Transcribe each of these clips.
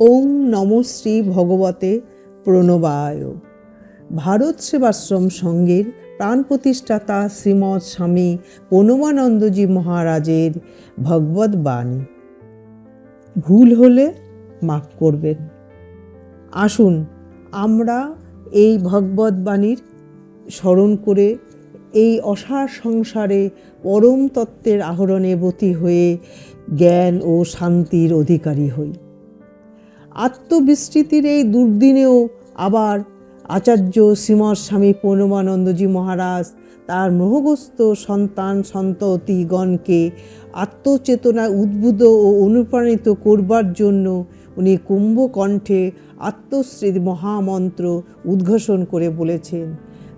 ওং নম শ্রী ভগবতে প্রণবায়। ভারত সেবাশ্রম সংঘের প্রাণ প্রতিষ্ঠাতা শ্রীমৎ স্বামী প্রণবানন্দজি মহারাজের ভগবত বাণী। ভুল হলে মাফ করবেন। আসুন, আমরা এই ভগবত বাণীর স্মরণ করে এই অসার সংসারে পরম তত্ত্বের আহরণে বতী হয়ে জ্ঞান ও শান্তির অধিকারী হই। আত্মবিস্তৃতির এই দুর্দিনেও আবার আচার্য শ্রীমৎ স্বামী পূর্ণমানন্দজি মহারাজ তার মোহগ্রস্ত সন্তান সন্ততিগণকে আত্মচেতনায় উদ্বুদ্ধ ও অনুপ্রাণিত করবার জন্য উনি কুম্ভকণ্ঠে আত্মশ্রীর মহামন্ত্র উদ্ঘোষণ করে বলেছেন,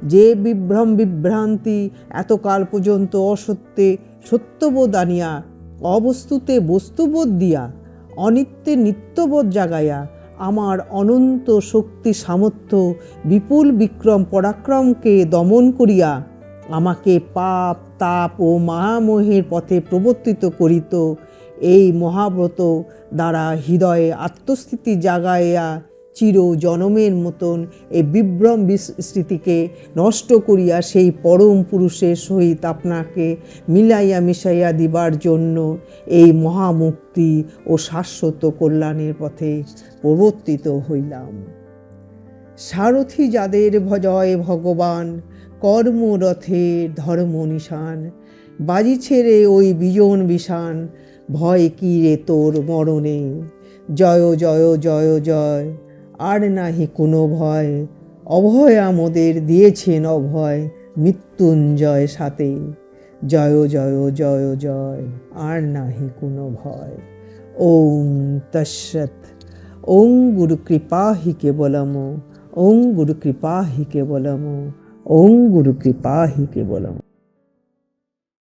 যে বিভ্রম বিভ্রান্তি এতকাল পর্যন্ত অসত্যে সত্যবোধ আনিয়া, অবস্তুতে বস্তুবোধ দিয়া অনিত্যে নিত্যবোধ জাগাইয়া আমার অনন্ত শক্তি সামর্থ্য, বিপুল বিক্রম পরাক্রমকে দমন করিয়া আমাকে পাপ, তাপ ও মহামোহের পথে প্রবর্তিত করিত। এই মহাব্রত দ্বারা হৃদয়ে আত্মস্থিতি জাগাইয়া চির জনমের মতন এই বিভ্রম স্মৃতিকে নষ্ট করিয়া সেই পরম পুরুষের সহিত আপনাকে মিলাইয়া মিশাইয়া দিবার জন্য এই মহামুক্তি ও শাশ্বত কল্যাণের পথে প্রবর্তিত হইলাম। সারথি যাদের ভজয় ভগবান, কর্মরথে ধর্ম নিশান। বাজি ছেড়ে ওই বিজন বিষান, ভয় কি রে তোর মরণে? জয় জয় জয় জয়। আর নাহি কোনো ভয়। অভয় আমাদের দিয়েছেন অভয় মৃত্যুঞ্জয় সাথে। জয় জয় জয় জয়, আর নাহি কোনো ভয়। ওম তৎসৎ। ওং গুরু কৃপা হি কেবলম। ওং গুরু কৃপা হি কেবলম। ওং গুরু কৃপা হি কেবলম।